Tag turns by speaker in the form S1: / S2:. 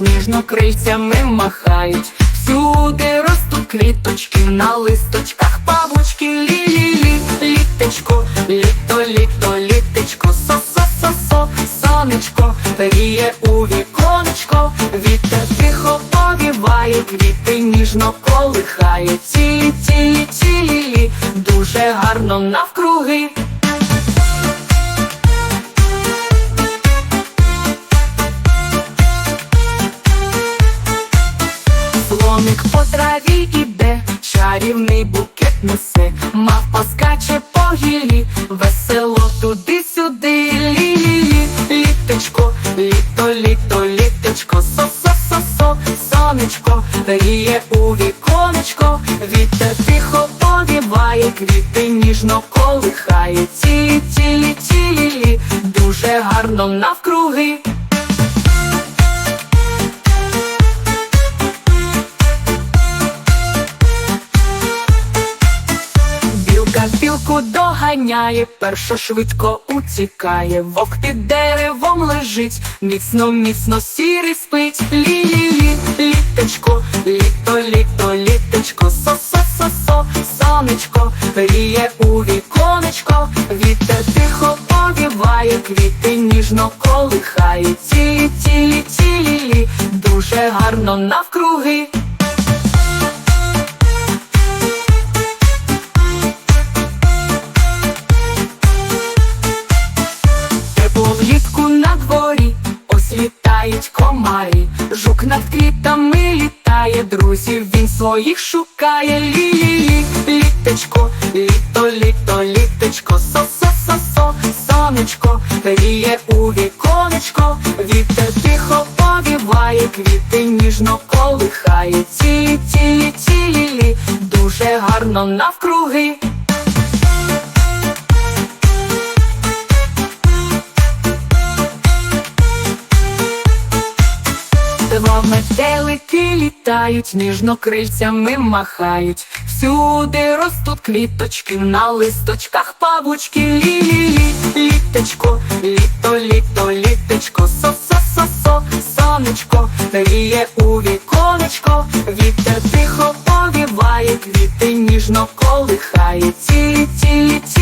S1: ніжно крильцями махають. Всюди ростуть квіточки на листочках, павучки лі-лі-лі, літечко, літо, літо, літечко, со-со-со-со, сонечко, гріє у віконечко, вітер тихо повіває, квіти ніжно колихає, цілі, цілі, цілі, дуже гарно навкруги. Слоник по траві іде, чарівний букет несе, мавпа скаче по гілі, весело туди-сюди, лі-лі-лі, літочко, літо, літо, літочко, со-со-со-со, сонечко, гріє у віконечко, вітер тихо повіває, квіти ніжно колихає, цілі, цілі, цілі, дуже гарно навкруги. Білка доганяє, перша швидко утікає, вовк під деревом лежить, міцно, міцно сірий спить, лі-лі-лі, літочко, літо, літо, літочко, со-со-со-со, сонечко, гріє у віконечко, вітер тихо повіває, квіти ніжно колихає, цілі, цілі, цілі, дуже гарно навкруги. Літає, друзів він своїх шукає, лі-лі-лі, літочко, літо, літо, літочко, со-со-со-со, сонечко, ріє у віконечко, вітер тихо повіває, квіти ніжно колихає, цілі, цілі, цілі, дуже гарно навкруги. Два метелики літають, ніжно крильцями махають. Всюди ростуть квіточки, на листочках павучки, лі-лі-лі, літочко, літо, літо, літочко, со-со-со-со, сонечко, гріє у віконечко, вітер тихо повіває, квіти ніжно колихає, цілі, цілі, цілі,